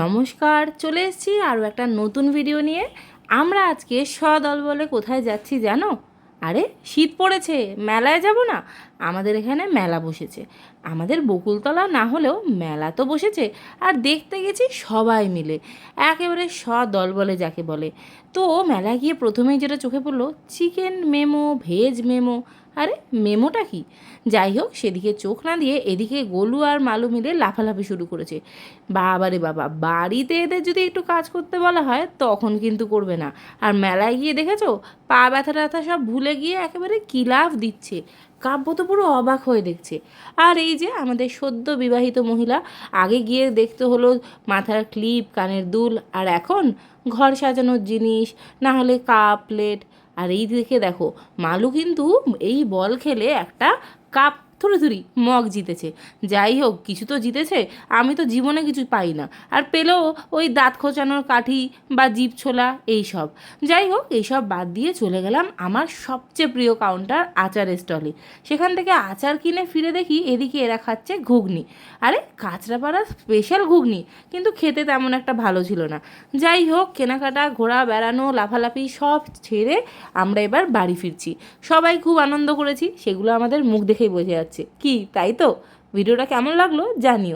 নমস্কার, চলে এসেছি আরও একটা নতুন ভিডিও নিয়ে। আমরা আজকে সদল বলে কোথায় যাচ্ছি জানো? আরে, শীত পড়েছে, মেলায় যাব না? আমাদের এখানে মেলা বসেছে। আমাদের বকুলতলা না হলেও মেলা তো বসেছে, আর দেখতে গেছি সবাই মিলে। একেবারে সদল বলে যাকে বলে। তো মেলায় গিয়ে প্রথমেই যেটা চোখে পড়ল চিকেন মেমো ভেজ মেমো আরে, মেমোটা কি? যাই হোক, সেদিকে চোখ না দিয়ে এদিকে গোলু আর মালু মিলে লাফালাফি শুরু করেছে। বাবারে বাবা, বাড়িতে এদের যদি একটু কাজ করতে বলা হয়, তখন কিন্তু করবে না। আর মেলায় গিয়ে দেখেছ? পা ব্যথা ট্যাথা সব ভুলে গিয়ে একেবারে কিলাফ দিচ্ছে। কাব্য তো পুরো অবাক হয়ে দেখছে। আর এই যে আমাদের সদ্য বিবাহিত মহিলা, আগে গিয়ে দেখতে হলো মাথার ক্লিপ, কানের দুল, আর এখন ঘর সাজানোর জিনিস, না হলে কাপ, প্লেট আর এই দিকে দেখো মালু কিন্তু এই বল খেলে একটা কাপ থুড়ি থুড়ি মগ জিতেছে। যাই হোক, কিছু তো জিতেছে, আমি তো জীবনে কিছু পাই না। আর পেলেও ওই দাঁত খোঁচানোর কাঠি বা জিপ ছোলা এই সব যাই হোক, এইসব বাদ দিয়ে চলে গেলাম আমার সবচেয়ে প্রিয় কাউন্টার আচারের স্টলে সেখান থেকে আচার কিনে ফিরে দেখি এদিকে এরা খাচ্ছে ঘুগনি। আরে, কাঁচরাপাড়া স্পেশাল ঘুগনি, কিন্তু খেতে তেমন একটা ভালো ছিল না। যাই হোক, কেনাকাটা, ঘোরা, বেড়ানো, লাফালাফি সব ছেড়ে আমরা এবার বাড়ি ফিরছি। সবাই খুব আনন্দ করেছি, সেগুলো আমাদের মুখ দেখেই বোঝা যাচ্ছে। কি তাই তো? ভিডিওটা কেমন লাগল জানিও।